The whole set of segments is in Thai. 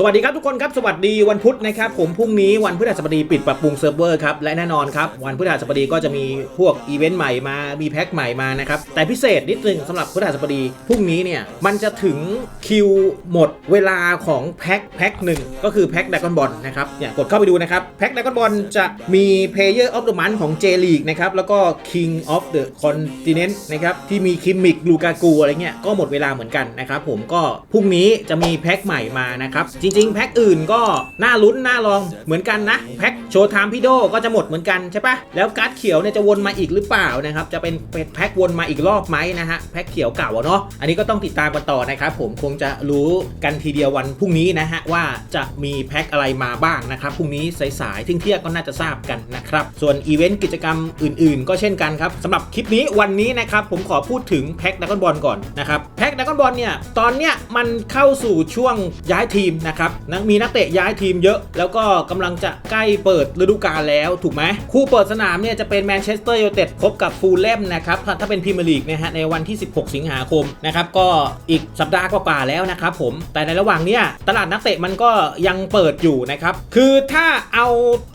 สวัสดีครับทุกคนครับสวัสดีวันพุธนะครับผมพรุ่งนี้วันพฤหัสบดีปิดปรับปรุงเซิร์ฟเวอร์ครับและแน่นอนครับวันพฤหัสบดีก็จะมีพวกอีเวนต์ใหม่มามีแพ็คใหม่มานะครับแต่พิเศษนิดนึงสำหรับพฤหัสบดีพรุ่งนี้เนี่ยมันจะถึงคิวหมดเวลาของแพ็คแพ็คหนึ่งก็คือแพ็คดากอนบอลนะครับเนี่ยกดเข้าไปดูนะครับแพ็คดากอนบอลจะมี Player of the Month ของ J League นะครับแล้วก็ King of the Continent นะครับที่มีคิมมิกลูกากูอะไรเงี้ยก็หมดเวลาเหมือนกันนะครับผมก็พรุ่งนี้จะมีแพ็คใหม่มานะครับจริง ๆ แพ็คอื่นก็น่าลุ้นน่าลองเหมือนกันนะ แพ็คโชว์ไทม์พี่โดก็จะหมดเหมือนกันใช่ปะแล้วการ์ดเขียวเนี่ยจะวนมาอีกหรือเปล่านะครับจะเป็นแพ็ควนมาอีกรอบไหมนะฮะแพ็คเขียวเก่าเนาะอันนี้ก็ต้องติดตามกันต่อนะครับผมคงจะรู้กันทีเดียววันพรุ่งนี้นะฮะว่าจะมีแพ็คอะไรมาบ้างนะครับพรุ่งนี้สายๆทิ้งเที่ยงก็น่าจะทราบกันนะครับส่วนอีเวนต์กิจกรรมอื่น ๆ ก็เช่นกันครับสำหรับคลิปนี้วันนี้นะครับผมขอพูดถึงแพ็คดักอนบอลก่อนนะครับแพ็คดักอนบอลเนี่ยตอนเนี้ยมันเข้าสู่ช่วงย้ายทีมนะครับนะมีนักเตะย้ายทีมเยอะ แล้วก็กำลังจะใกล้เปิดฤดูกาลแล้วถูกไหมคู่เปิดสนามเนี่ยจะเป็นแมนเชสเตอร์ยูไนเต็ดพบกับฟูลแลมนะครับถ้าเป็นพรีเมียร์ลีกนะฮะในวันที่ 16 สิงหาคมนะครับก็อีกสัปดาห์กว่าๆแล้วนะครับผมแต่ในระหว่างเนี้ยตลาดนักเตะมันก็ยังเปิดอยู่นะครับคือถ้าเอา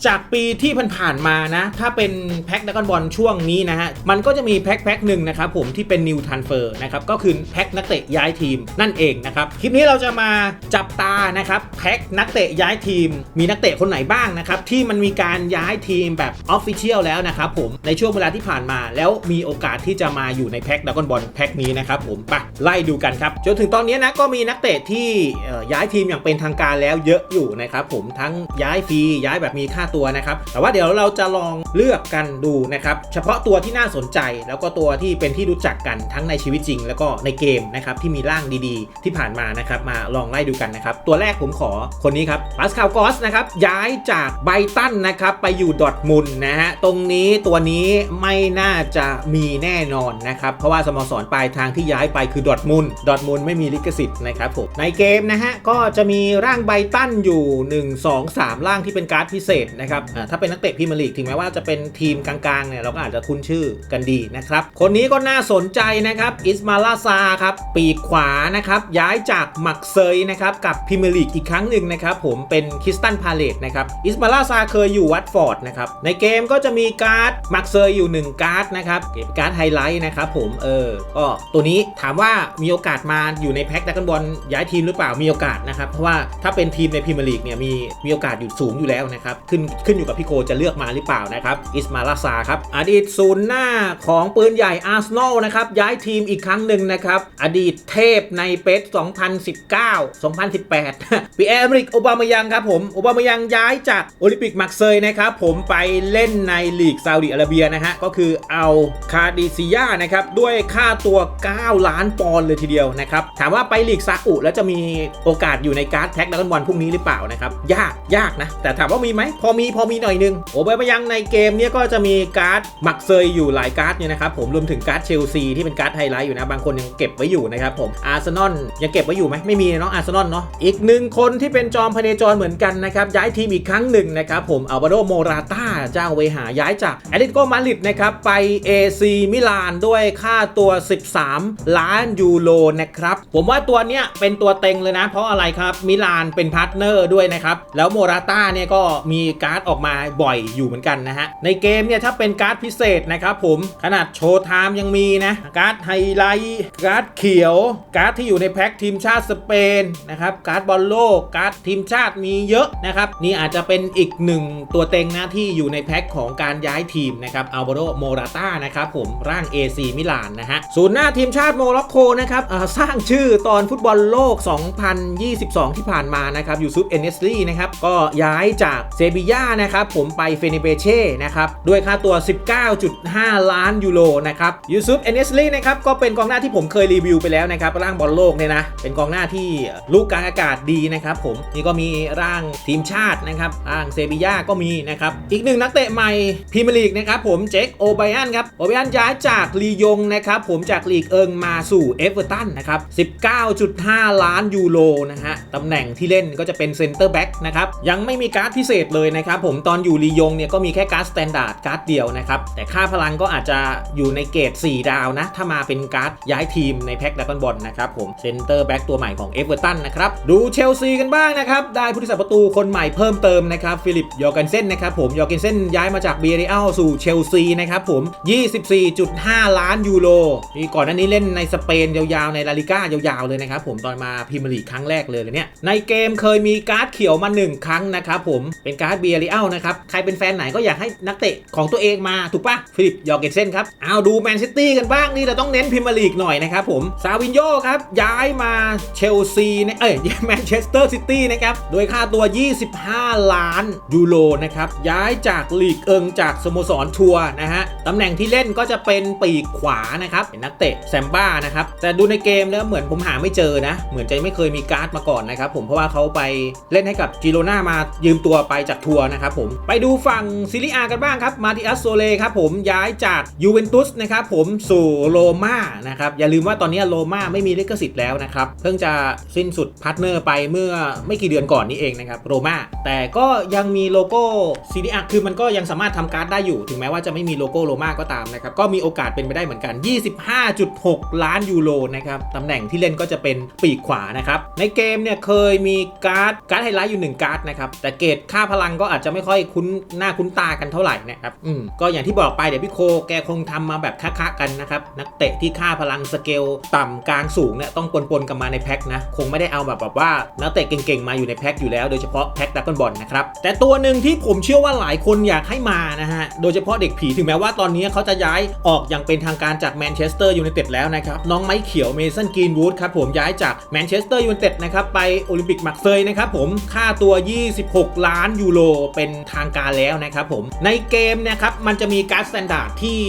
จากปีที่ผ่านๆมานะถ้าเป็นแพ็คดักอนบอลช่วงนี้นะฮะมันก็จะมีแพ็คแพ็คหนึ่งนะครับผมที่เป็นนิวทันเฟอร์นะครับก็คือแพ็คนักเตะย้ายทีมนั่นเองนะครับคลิปนี้เราจะมาจับตานะครับแพ็คนักเตะย้ายทีม มีนักเตะคนไหนบ้างนะครับที่มันมีการย้ายทีมแบบออฟฟิเชียลแล้วนะครับผมในช่วงเวลาที่ผ่านมา แล้วมีโอกาสที่จะมาอยู่ในแพ็คดักอนบอลแพ็คนี้นะครับผมไปไล่ดูกันครับจนถึงตอนนี้นะก็มีนักเตะที่ย้ายทีมอย่างเป็นทางการแล้วเยอะอยู่นะครับผมทั้งย้ายฟรีย้ายแบบมีค่าตัวนะครับแต่ว่าเดี๋ยวเราจะลองเลือกกันดูนะครับเฉพาะตัวที่น่าสนใจ แล้วก็ตัวที่เป็นที่รู้จักกันทั้งในชีวิตจริง แล้วก็ในเกมนะครับที่มีร่างดีๆ ที่ผ่านมานะครับมาลองไล่ดูกันนะครับตัวแรกผมขอคนนี้ครับปาสคาลกอสนะครับย้ายจากไบตันนะครับไปอยู่ดอทมุนนะฮะตรงนี้ตัวนี้ไม่น่าจะมีแน่นอนนะครับเพราะว่าสโมสรปลายทางที่ย้ายไปคือดอทมุนดอทมุนไม่มีลิขสิทธิ์นะครับผมในเกมนะฮะก็จะมีร่างไบตันอยู่ 1 2 3 ร่างที่เป็นการ์ดพิเศษนะครับถ้าเป็นนักเตะพรีเมียร์ลีกถึงแม้ว่าจะเป็นทีมกลางๆเนี่ยเราก็อาจจะคุ้นชื่อกันดีนะครับคนนี้ก็น่าสนใจนะครับอิสมาลาซาครับปีกขวานะครับย้ายจากหมักเซยนะครับกับพรีเมียร์ลีกอีกครั้งหนึ่งนะครับผมเป็นคริสตันพาเลตนะครับอิสมาลาซาเคยอยู่วัตฟอร์ดนะครับในเกมก็จะมีการ์ดมักเซยอยู่ 1 การ์ดนะครับเก็บการ์ดไฮไลท์นะครับผมเออก็ตัวนี้ถามว่ามีโอกาสมาอยู่ในแพ็คดักกันบอลย้ายทีมหรือเปล่ามีโอกาสนะครับเพราะว่าถ้าเป็นทีมในพรีเมียร์ลีกเนี่ยมีมีโอกาสอยู่สูงอยู่แล้วนะครับขึ้นขึ้นอยู่กับพี่โคจะเลือกมาหรือเปล่านะครับอิสมาลาซาครับอดีตศูนย์หน้าของปืนใหญ่อาร์เซนอลนะครับย้ายทีมอีกครั้งหนึ่งนะครับอดีตเทพในเปส2019 2018ปีแอมริกโอบามายังครับผมโอบามายังย้ายจากโอลิมปิกมักเซยนะครับผมไปเล่นในลีกซาอุดิอาระเบียนะฮะก็คือเอาคาดิซิยานะครับด้วยค่าตัว 9 ล้านปอนด์เลยทีเดียวนะครับถามว่าไปลีกซาอุแล้วจะมีโอกาสอยู่ในการ์ดแพ็คดักบอลพรุ่งนี้หรือเปล่านะครับยากยากนะ แต่ถามว่ามีไหมพอมีพอมีหน่อยนึงโอบามายังในเกมเนี้ยก็จะมีการ์ดมักเซยอยู่หลายการ์ดเนี่ยนะครับผมรวมถึงการ์ดเชลซีที่เป็นการ์ดไฮไลท์อยู่นะบางคนยังเก็บไว้อยู่นะครับผมอาร์เซนอลยังเก็บไว้อยู่ไหมไม่มีเนาะอาร์เซนอลเนาะอีกหนึ่งคนที่เป็นจอมพเนจรเหมือนกันนะครับย้ายทีมอีกครั้งหนึ่งนะครับผมอัลวาโดโมราต้าเจ้าเวหาย้ายจากแอตเลติโกมาดริดนะครับไป AC มิลานด้วยค่าตัว 13 ล้านยูโรนะครับผมว่าตัวเนี้ยเป็นตัวเต็งเลยนะ เพราะอะไรครับมิลานเป็นพาร์ทเนอร์ด้วยนะครับแล้วโมราต้าเนี่ยก็มีการ์ดออกมาบ่อยอยู่เหมือนกันนะฮะในเกมเนี่ยถ้าเป็นการ์ดพิเศษนะครับผมขนาดโชว์ไทม์ยังมีนะการ์ดไฮไลท์การ์ดเขียว การ์ดที่อยู่ในแพ็คทีมชาติสเปนนะครับการ์ดบอลโลกการ์ดทีมชาติมีเยอะนะครับ นี่อาจจะเป็นอีกหนึ่งตัวเต็งนะที่อยู่ในแพ็คของการย้ายทีมนะครับอัลวาโดโมราต้านะครับผมร่าง AC มิลานนะฮะศูนย์หน้าทีมชาติโมร็อกโกนะครับสร้างชื่อตอนฟุตบอลโลก 2022 ที่ผ่านมานะครับยูซุปเอเนสลีนะครับก็ย้ายจากเซบีย่านะครับผมไปเฟเนเบเช่นะครับด้วยค่าตัว 19.5 ล้านยูโรนะครับยูซุปเอเนสลีนะครับก็เป็นกองหน้าที่ผมเคยรีวิวไปแล้วนะครับร่างบอลโลกเนี่ยนะเป็นกองหน้าที่ลูกกลางอากาศดีนะครับผมนี่ก็มีร่างทีมชาตินะครับร่างเซบีย่าก็มีนะครับอีกหนึ่งนักเตะใหม่พรีเมียร์ลีกนะครับผมเจคโอไบอันครับโอไบอันย้ายจากลียงนะครับผมจากลีกเอิงมาสู่เอเวอร์ตันนะครับ19.5 ล้านยูโรนะฮะตำแหน่งที่เล่นก็จะเป็นเซนเตอร์แบ็กนะครับยังไม่มีการ์ดพิเศษเลยนะครับผมตอนอยู่ลียงเนี่ยก็มีแค่การ์ดสแตนดาร์ดการ์ดเดียวนะครับแต่ค่าพลังก็อาจจะอยู่ในเกรด4 ดาวนะถ้ามาเป็นการ์ดย้ายทีมในแพ็คดักบอลนะครับผมเซนเตอร์แบ็กตัวใหม่ของเอเวอร์ตันนะครับดูเชลซีกันบ้างนะครับ ได้ผู้รักษาประตูคนใหม่เพิ่มเติมนะครับฟิลิปยอร์กันเซนนะครับผมยอร์กันเซนย้ายมาจากเบียริอัลสู่เชลซีนะครับผม 24.5 ล้านยูโรก่อนหน้านี้เล่นในสเปนยาวๆในลาลิก้ายาวๆเลยนะครับผมตอนมาพรีเมียร์ลีกครั้งแรกเลยเลยเนี่ยในเกมเคยมีการ์ดเขียวมา 1 ครั้งนะครับผมเป็นการ์ดเบียริอัลนะครับใครเป็นแฟนไหนก็อยากให้นักเตะของตัวเองมาถูกปะฟิลิปยอร์เกนเซนครับเอาดูแมนซิตี้กันบ้างนี่เราต้องเน้นพรีเมียร์ลีกหน่อยนะครับผมซาวินโยครับย้ายมาเชลซีเนี่ยเอ้ยแมนเชสสเตอร์ซิตี้นะครับโดยค่าตัว 25 ล้านยูโรนะครับย้ายจากลีกเอิงจากสโมสรทัวร์นะฮะตำแหน่งที่เล่นก็จะเป็นปีกขวานะครับเป็นนักเตะแซมบ้านะครับแต่ดูในเกมแล้วเหมือนผมหาไม่เจอนะ เหมือนจะไม่เคยมีการ์ดมาก่อนนะครับผมเพราะว่าเขาไปเล่นให้กับจิโรนามายืมตัวไปจากทัวร์นะครับผมไปดูฝั่งซิลิอากันบ้างครับมาติอัสโซเลครับผมย้ายจากยูเวนตุสนะครับผมสู่โรม่านะครับอย่าลืมว่าตอนนี้โรม่าไม่มีลิขสิทธิ์แล้วนะครับเพิ่งจะสิ้นสุดพาร์ทเนอร์ไปเมื่อไม่กี่เดือนก่อนนี้เองนะครับโรม่าแต่ก็ยังมีโลโก้ซีดีอาคือมันก็ยังสามารถทำการ์ดได้อยู่ ถึงแม้ว่าจะไม่มีโลโก้โรม่าก็ตามนะครับก็มีโอกาสเป็นไปได้เหมือนกัน 25.6 ล้านยูโรนะครับตำแหน่งที่เล่นก็จะเป็นปีกขวานะครับในเกมเนี่ยเคยมีการ์ดการ์ดไฮไลท์อยู่1การ์ดนะครับแต่เกรดค่าพลังก็อาจจะไม่ค่อยคุ้นหน้าคุ้นตากันเท่าไหร่นะครับอืมก็อย่างที่บอกไปเดี๋ยวพี่โคแกคงทำมาแบบคะๆกันนะครับนักเตะที่ค่าพลังสเกลต่ำกลางสูงเนี่ยต้องปนๆกันมาในแพ็คนะคงไม่ได้เอาแบบแบบว่านักเตะเก่งๆ มาอยู่ในแพ็คอยู่แล้วโดยเฉพาะแพ็คดักอนบอลนะครับแต่ตัวหนึ่งที่ผมเชื่อว่าหลายคนอยากให้มานะฮะโดยเฉพาะเด็กผีถึงแม้ว่าตอนนี้เขาจะย้ายออกอย่างเป็นทางการจากแมนเชสเตอร์ยูไนเต็ดแล้วนะครับน้องไม้เขียวเมสันกรีนวูดครับผมย้ายจากแมนเชสเตอร์ยูไนเต็ดนะครับไปโอลิมปิกมักเซยนะครับผมค่าตัว 26 ล้านยูโรเป็นทางการแล้วนะครับผมในเกมนะครับมันจะมีการ์ดสแตนดาร์ดที่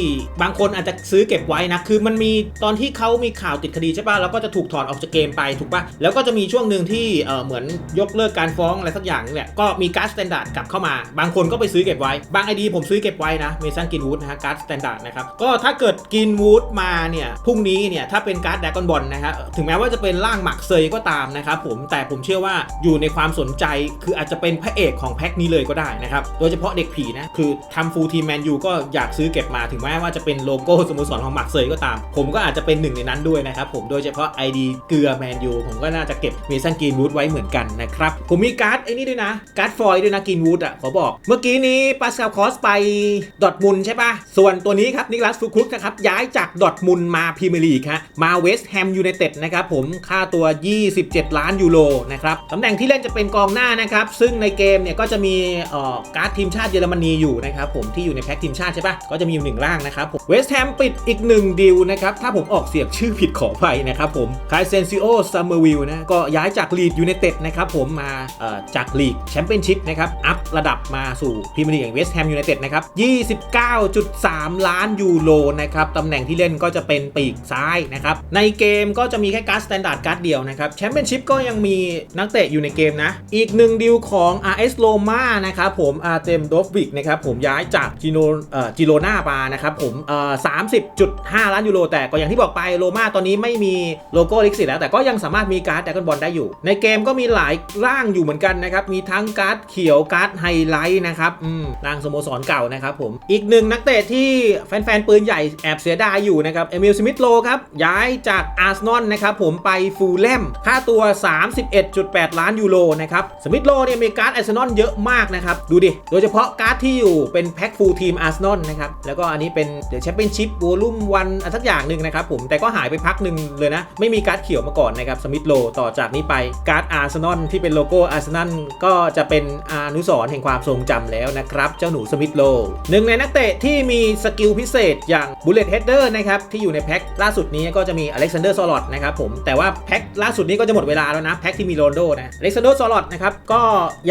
บางคนอาจจะซื้อเก็บไว้นะคือมันมีตอนที่เขามีข่าวติดคดีใช่ป่ะแล้วก็จะถูกถอนออกจากเกมไปถูกป่ะแล้วก็จะมีช่วงหนึ่งที่เออเหมือนยกเลิกการฟ้องอะไรสักอย่างนี่แหละก็มีการ์ดสแตนดาร์ดกลับเข้ามา บางคนก็ไปซื้อเก็บไว้ บางไอดีผมซื้อเก็บไว้นะเมสันกินวูดนะฮะการ์ดสแตนดาร์ดนะครับก็ถ้าเกิดกินวูดมาเนี่ยพรุ่งนี้เนี่ยถ้าเป็นการ์ดแดกอนบอลนะฮะถึงแม้ว่าจะเป็นร่างหมักเซยก็ตามนะครับผมแต่ผมเชื่อว่าอยู่ในความสนใจ คืออาจจะเป็นพระเอกของแพ็คนี้เลยก็ได้นะครับโดยเฉพาะเด็กผีนะคือทำฟูลทีมแมนยูก็อยากซื้อเก็บมาถึงแม้ว่าจะเป็นโลโก้สโมสรของหมักเซยก็ตาม ผมก็อาจจะเป็นหนึ่งในนั้นด้วยนะครับผมโดยเฉพาะ ID เกลือแมนยูผมก็น่าจะเก็บเมสันกินวูดไว้เหมือนกันนะครับ ผมมีการ์ดไอ้นี่ด้วยนะ การ์ดฟอยล์ด้วยนะกินวูดอะขอบอก เมื่อกี้นี้ปาสคาลคอสไปดอทมุนใช่ปะส่วนตัวนี้ครับนิกลัสฟูคุกนะครับย้ายจากดอทมุนมาพรีเมียร์ลีกฮะมาเวสต์แฮมยูไนเต็ดนะครับผมค่าตัว 27 ล้านยูโรนะครับตำแหน่งที่เล่นจะเป็นกองหน้านะครับซึ่งในเกมเนี่ยก็จะมีเอ่อการ์ดทีมชาติเยอรมนีอยู่นะครับผมที่อยู่ในแพ็คทีมชาติใช่ปะก็จะมีอยู่หนึ่งร่างนะครับผมเวสต์แฮมปิดอีกหนึ่งดีลนะครับถ้าผมออกเสียงชื่อผิดขออภัยนะครับผมคายเซนซิโอซัมเมอร์วิลนะก็ย้ายจากลีดยูไนเต็ดนะครับผมมาจากลีกแชมเปี้ยนชิพนะครับอัพระดับมาสู่พรีเมียร์ลีกอย่างเวสต์แฮมยูไนเต็ดนะครับ 29.3 ล้านยูโรนะครับตำแหน่งที่เล่นก็จะเป็นปีกซ้ายนะครับในเกมก็จะมีแค่การ์ดสแตนดาร์ดการ์ดเดียวนะครับแชมเปี้ยนชิพก็ยังมีนักเตะอยู่ในเกมนะ อีกหนึ่งดีลของ RS Roma นะครับผมอาร์เตมโดฟวิกนะครับผมย้ายจากจิโนเอ่อจิโรนามานะครับผมเอ่อ30.5ล้านยูโรแต่ก็อย่างที่บอกไปโรม่าตอนนี้ไม่มีโลโก้ลิขสิทธิ์แล้วแต่ก็ยังสามารถมีการ์ดแดกอนบอลได้อยู่ในเกกมก็มีหลายร่างอยู่เหมือนกันนะครับ มีทั้งการ์ดเขียวการ์ดไฮไลท์นะครับอืมร่างสโมสรเก่านะครับผม อีกหนึ่งนักเตะที่แฟนๆ ปืนใหญ่แอบเสียดายอยู่นะครับ เอมิลสมิธโลครับ ย้ายจากอาร์เซนอลนะครับผมไปฟูลแลมค่าตัว 31.8 ล้านยูโรนะครับ สมิธโลเนี่ยมีการ์ดอาร์เซนอลเยอะมากนะครับ ดูดิ โดยเฉพาะการ์ดที่อยู่เป็นแพ็คฟูลทีมอาร์เซนอลนะครับ แล้วก็อันนี้เป็นเดี๋ยวแชมเปี้ยนชิพวอลุ่มวันอันสักอย่างหนึ่งนะครับผม แต่ก็หายไปพักหนึ่งเลยนะ ไม่มีการ์ดเขียวมาก่อนนะครับ สมิธโลต่อจากนี้ไปการ์ดอาร์เซนอลที่เป็นโลโก้อาร์เซนอลก็จะเป็นอนุสรแห่งความทรงจำแล้วนะครับ เจ้าหนูสมิธโลหนึ่งในนักเตะที่มีสกิลพิเศษอย่างบุลเลตเฮดเดอร์นะครับที่อยู่ในแพ็คล่าสุดนี้ก็จะมีอเล็กซานเดอร์ซอลอตนะครับผมแต่ว่าแพ็คล่าสุดนี้ก็จะหมดเวลาแล้วนะแพ็คที่มีโรนโดนะอเล็กซานเดอร์ซอลอตนะครับก็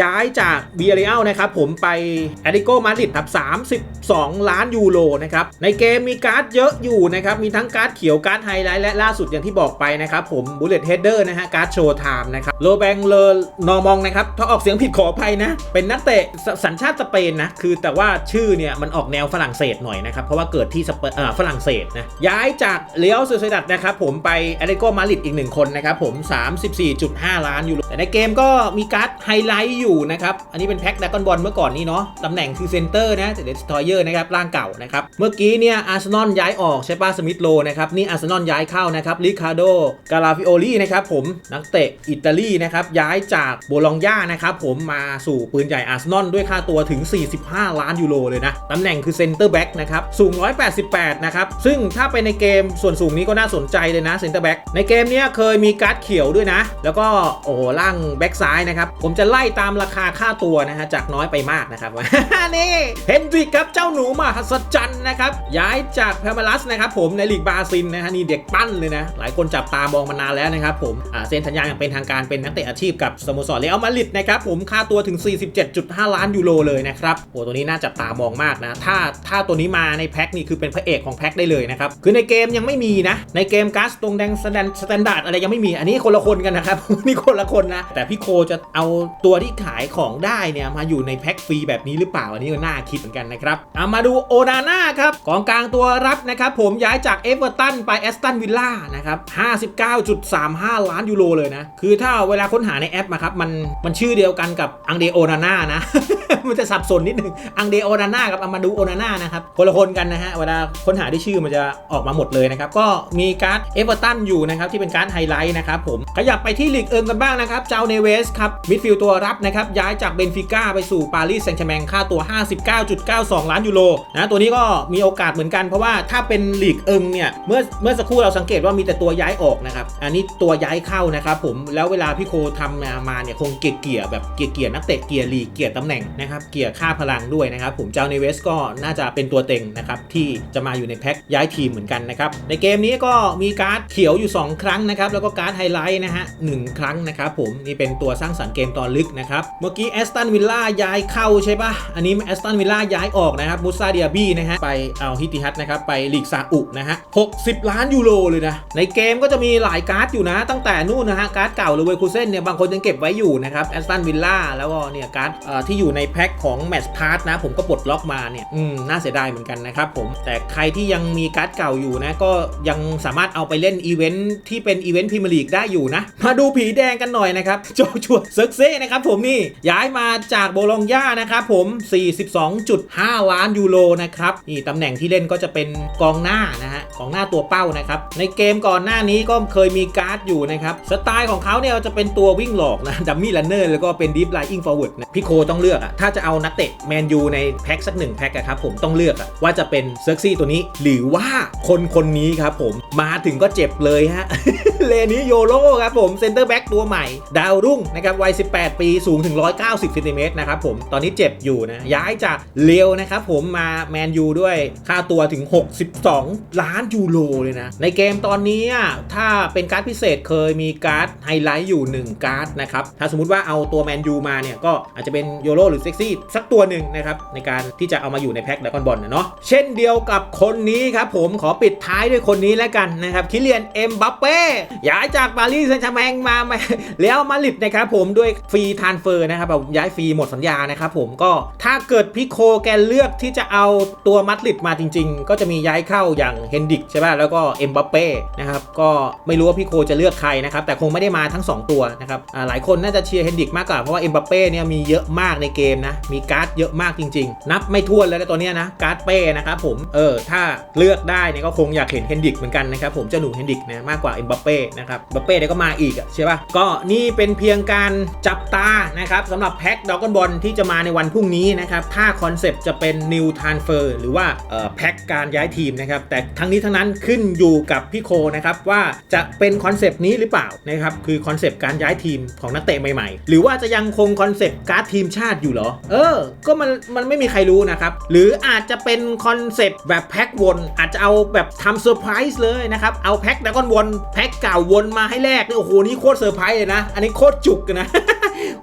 ย้ายจากเบียริอัลนะครับผมไปแอติโกมาดริดครับ 32 ล้านยูโรนะครับในเกมมีการ์ดเยอะอยู่นะครับมีทั้งการ์ดเขียวการ์ดไฮไลท์และล่าสุดอย่างที่บอกไปนะครับผมบุลเลตเฮดเดอร์นะฮะการ์ดโชว์ไทม์นะครับโลแบงเลอนอมองนะครับ ถ้าออกเสียงผิดขออภัยนะ เป็นนักเตะสสัญชาติสเปนนะ คือแต่ว่าชื่อเนี่ยมันออกแนวฝรั่งเศสหน่อยนะครับ เพราะว่าเกิดที่ฝรั่งเศสนะ ย้ายจากเลียวซูเซดัตนะครับผมไปอเลติโกมาดริดอีกหนึ่งคนนะครับผม 34.5 ล้านยูโร แต่ในเกมก็มีการ์ดไฮไลท์อยู่นะครับ อันนี้เป็นแพ็คดักกอนบอลเมื่อก่อนนี้เนาะ ตำแหน่งคือเซนเตอร์นะแต่เดสทอยเยอร์นะครับ ร่างเก่านะครับ เมื่อกี้เนี่ยอาร์เซนอลย้ายออกใช่ป่ะสมิธโลนะครับ นี่อาร์เซนอลย้ายเข้านะครับริคาโด กาลาฟิโอลีนะครับผม นักเตะอิตาลีบี้นะครับย้ายจากโบลองญานะครับผมมาสู่ปืนใหญ่อาร์เซนอลด้วยค่าตัวถึง 45 ล้านยูโรเลยนะตำแหน่งคือเซนเตอร์แบ็กนะครับสูง 188 นะครับ ซึ่งถ้าไปในเกมส่วนสูงนี้ก็น่าสนใจเลยนะเซนเตอร์แบ็กในเกมนี้เคยมีการ์ดเขียวด้วยนะ แล้วก็โอ้โหล่างแบ็กซ้ายนะครับ ผมจะไล่ตามราคาค่าตัวนะฮะจากน้อยไปมากนะครับนี่เฮนดริกครับเจ้าหนูมหัศจรรย์นะครับย้ายจากพมาลัสนะครับผมในลีกบราซิลนะฮะนี่เด็กปั้นเลยนะหลายคนจับตามองมานานแล้วนะครับผมเซ็นสัญญาอย่างเป็นทางการเป็นนักเตะอาชีพกับสโมสรเรอัลมาดริดนะครับผมค่าตัวถึง 47.5 ล้านยูโรเลยนะครับโอ้ตัวนี้น่าจับตามองมากนะ ถ้าถ้าตัวนี้มาในแพ็คนี่คือเป็นพระเอกของแพ็คได้เลยนะครับ คือในเกมยังไม่มีนะ ในเกมการ์ดตรงแดงสแตนสแตนดาร์ดอะไรยังไม่มี อันนี้คนละคนกันนะครับ นี่คนละคนนะ แต่พี่โคจะเอาตัวที่ขายของได้เนี่ยมาอยู่ในแพ็คฟรีแบบนี้หรือเปล่า อันนี้ก็น่าคิดเหมือนกันนะครับเอามาดูโอนาน่าครับกองกลางตัวรับนะครับผมย้ายจากเอเวอร์ตันไปแอสตันวิลล่านะครับ 59.35 ล้านยูโรเลยนะ คือถ้าเวลาค้นหาในแอปมาครับ มันมันชื่อเดียวกันกับอังเดโอนาน่านะ มันจะสับสนนิดนึงอังเดโอนาน่ากับอามาดูโอนาน่านะครับคนละคนกันนะฮะเวลาค้นหาที่ชื่อมันจะออกมาหมดเลยนะครับ ก็มีการ์ดเอเวอร์ตันอยู่นะครับที่เป็นการ์ดไฮไลท์นะครับผมขยับไปที่ลีกเอิงกันบ้างนะครับเจ้าเนเวสครับมิดฟิลด์ตัวรับนะครับย้ายจากเบนฟิก้าไปสู่ปารีสแซงต์แชร์แมงค่าตัว 59.92 ล้านยูโรนะตัวนี้ก็มีโอกาสเหมือนกันเพราะว่าถ้าเป็นลีกเอิงเนี่ยเมื่อเมื่อสักครู่เราสังเกตว่ามีแต่ตัวย้ายออกนะครับอันนี้ตัวย้ายเข้านะครับผมแล้วเวลาาพี่โคทำมามาเนี่ยคงเกียร์เกียร์แบบเกียร์เกียร์นักเตะเกียร์ลีเกียร์ตำแหน่งนะครับเกียร์ค่าพลังด้วยนะครับผมเจ้าเนเวสก็น่าจะเป็นตัวเต็งนะครับที่จะมาอยู่ในแพ็คย้ายทีมเหมือนกันนะครับในเกมนี้ก็มีการ์ดเขียวอยู่ 2 ครั้งนะครับแล้วก็การ์ดไฮไลท์นะฮะหนึ่งครั้งนะครับผมนี่เป็นตัวสร้างสรรค์เกมตอนลึกนะครับเมื่อกี้แอสตันวิลล่าย้ายเข้าใช่ปะอันนี้แอสตันวิลล่าย้ายออกนะครับมูซาเดียบี้นะฮะไปเอาฮิติฮัตนะครับไปลีกซาอุนะฮะ60 ล้านยูโรเลยนะในเกมก็จะมีหลายการ์ดอยู่นะ ตั้งแต่นู่นนะฮะการ์ดเก่าเลยเวคูเซนเนี่ยบางคนยังเก็บไว้อยู่นะครับแอสตันวิลล่าแล้วก็เนี่ยการ์ดที่อยู่ในแพ็คของแมตช์พาร์ทนะผมก็ปลดล็อกมาเนี่ยอืมน่าเสียดายเหมือนกันนะครับผมแต่ใครที่ยังมีการ์ดเก่าอยู่นะก็ยังสามารถเอาไปเล่นอีเวนท์ที่เป็นอีเวนต์พรีเมียร์ลีกได้อยู่นะ มาดูผีแดงกันหน่อยนะครับโจชัวเซิร์กเซ่นะครับผมนี่ย้ายมาจากโบลองญานะครับผม 42.5 ล้านยูโรนะครับนี่ตำแหน่งที่เล่นก็จะเป็นกองหน้านะฮะกองหน้าตัวเป้านะครับในเกมก่อนหน้านี้ก็เคยมีการ์ดอยู่นะครับสไตล์ของเขาเนี่ยจะเป็นตัววิ่งหลอกนะดัมมี่ลันเนอร์แล้วก็เป็นดีฟไลอิงฟอร์เวิร์ดนะพี่โคต้องเลือกอะถ้าจะเอานักเตะแมนยูในแพ็คสักหนึ่งแพ็คอะครับผมต้องเลือกอะว่าจะเป็นเซิร์กซี่ตัวนี้ หรือว่าคนคนนี้ครับผมมาถึงก็เจ็บเลยฮะเลนี้โยโรครับผมเซนเตอร์แบ็กตัวใหม่ ดาวรุ่งนะครับวัย 18 ปีสูงถึง 190เซนติเมตรนะครับผมตอนนี้เจ็บอยู่นะ ย้ายจากเลวนะครับผมมาแมนยูด้วยค่าตัวถึง 62 ล้านยูโรเลยนะ ในเกมตอนนี้ถ้าเป็นการ์ดพิเศษเคยมีการ์ดไฮไลท์อยูู่่ 1 การ์ดนะครับ ถ้าสมมติว่าเอาตัวแมนยูมาเนี่ย ก็อาจจะเป็นโยโรหรือเซ็กซี่สักตัวหนึ่งนะครับ ในการที่จะเอามาอยู่ในแพ็คดากอนบอลเนาะเช่นเดียวกับคนนี้ครับผมขอปิดท้ายด้วยคนนี้แล้วกันนะครับคิเลียนเอ็มบัปเป้ย้ายจากปารีสแซงต์แชร์แมงมาแล้วมาดริดนะครับผมด้วยฟรีทรานเฟอร์นะครับแบบย้ายฟรีหมดสัญญานะครับผมก็ถ้าเกิดพี่โคแกเลือกที่จะเอาตัวมาดริดมาจริง ๆ ก็จะมีย้ายเข้าอย่างเฮนดิกใช่ป่ะแล้วก็เอ็มบัปเป้นะครับก็ไม่รู้ว่าพี่โคจะเลือกใครนะครับแต่คงไม่ได้มาทั้ง 2ตัวนะครับหลายคนน่าจะเชียร์เฮนดิกมากกว่าเพราะว่าเอ็มบัปเป้เนี่ยมีเยอะมากในเกมนะ มีการ์ดเยอะมากจริง ๆ นับไม่ถ้วนเลยนะตัวเนี้ยนะการ์ดเป้นะครับผมเออถ้าเลือกได้เนี่ยก็คงอยากเห็นเฮนดิกเหมือนกันนะครับผมจ้าหนูเฮนดิกนะมากกว่าเอ็มบัปเป้นะครับบัปเป้เดี๋ยวก็มาอีกอะใช่ป่ะก็นี่เป็นเพียงการจับตานะครับสำหรับแพ็คดอกอนบอลที่จะมาในวันพรุ่งนี้นะครับถ้าคอนเซปต์จะเป็น New Transfer หรือว่าแพ็คการย้ายทีมนะครับแต่ทั้งนี้ทั้งนั้นขึ้นอยู่กับพี่โคนะครับว่าจะเป็นคอนเซปต์นี้หรือเปล่านะครับคือคอนเซปต์การย้ายทีมของนักเตะใหม่ๆ หรือว่าจะยังคงคอนเซปต์การ์ดทีมชาติอยู่เหรอ เออ ก็มันมันไม่มีใครรู้นะครับ หรืออาจจะเป็นคอนเซปต์แบบแพ็ควน อาจจะเอาแบบทำเซอร์ไพรส์เลยนะครับ เอาแพ็คดากอนวน แพ็คเก่าวนมาให้แลกนี่โอ้โห นี่โคตรเซอร์ไพรส์เลยนะ อันนี้โคตรจุกนะ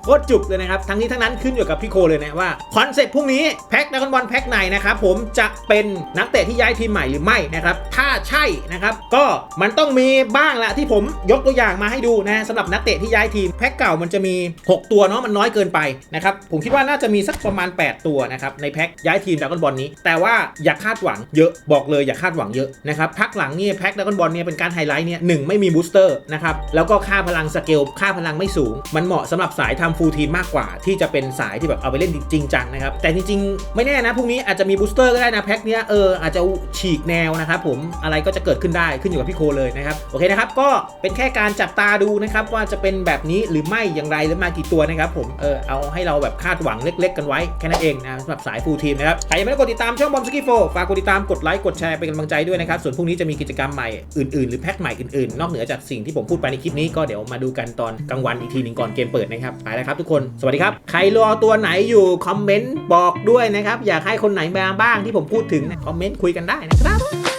โคตรจุกเลยนะครับ ทั้งนี้ทั้งนั้นขึ้นอยู่กับพี่โคเลยนะว่าคอนเซปต์พรุ่งนี้แพ็คดากอนบอลแพ็คไหนนะครับผมจะเป็นนักเตะที่ย้ายทีมใหม่หรือไม่นะครับ ถ้าใช่นะครับ ก็มันต้องมีบ้างละที่ผมยกตัวอย่างมาให้ดูนะสำหรับนักเตะที่ย้ายทีมแพ็คเก่ามันจะมี 6 ตัวเนาะมันน้อยเกินไปนะครับผมคิดว่าน่าจะมีสักประมาณ 8 ตัวนะครับในแพ็คย้ายทีมดากอนบอลนี้ แต่ว่าอย่าคาดหวังเยอะบอกเลยอย่าคาดหวังเยอะนะครับพักหลังนี่แพ็คดากอนบอลเนี่ยเป็นการไฮไลท์เนี่ยหนึ่งไม่มีบูสเตอร์นะครับแล้วก็ค่าพลังสเกลค่าพลังไม่สูง มันเหมาะสำหรับสายทำฟูลทีมมากกว่า ที่จะเป็นสายที่แบบเอาไปเล่นจริงจังนะครับแต่จริงๆ ไม่แน่นะพรุ่งนี้อาจจะมีบูสเตอร์ก็ได้นะแพ็คเนี้ยเอออาจจะฉีกแนวนะครับผมอะไรก็จะเกิดขึ้นได้ขึ้นอยู่กับพี่โคเลยนะครับโอเคนะครับก็เป็นแค่การจับตาดูนะครับว่าจะเป็นแบบนี้หรือไม่อย่างไรหรือมากี่ตัวนะครับผมเออเอาให้เราแบบคาดหวังเล็ก ๆ กันไว้แค่นั้นเองนะสำหรับสายฟูลทีมนะครับใครยังไม่ได้กดติดตามช่องบอมสกี้โฟฝากกดติดตามกดไลค์กดแชร์เป็นกำลังใจด้วยนะครับส่วนพรุ่งนี้จะมีกิจกรรมใหม่อื่นๆ หรือแพ็คใหม่อื่นๆ นอกเหนือจากสิ่งที่ผมพูดไปในคลิปนี้ก็เดี๋ยวมาดูกันตอนกลางวันอีกทีหนึ่งก่อนเกมเปิดนะครับไปแล้วครับทุกคนสวัสดีครับใครรอตัวไหนอยู่คอมเมนต์บอกด้วยนะครับอยากให้คนไหนมาบ้างที่ผมพูดถึงนะคอมเมนต์คุยกันได้นะครับ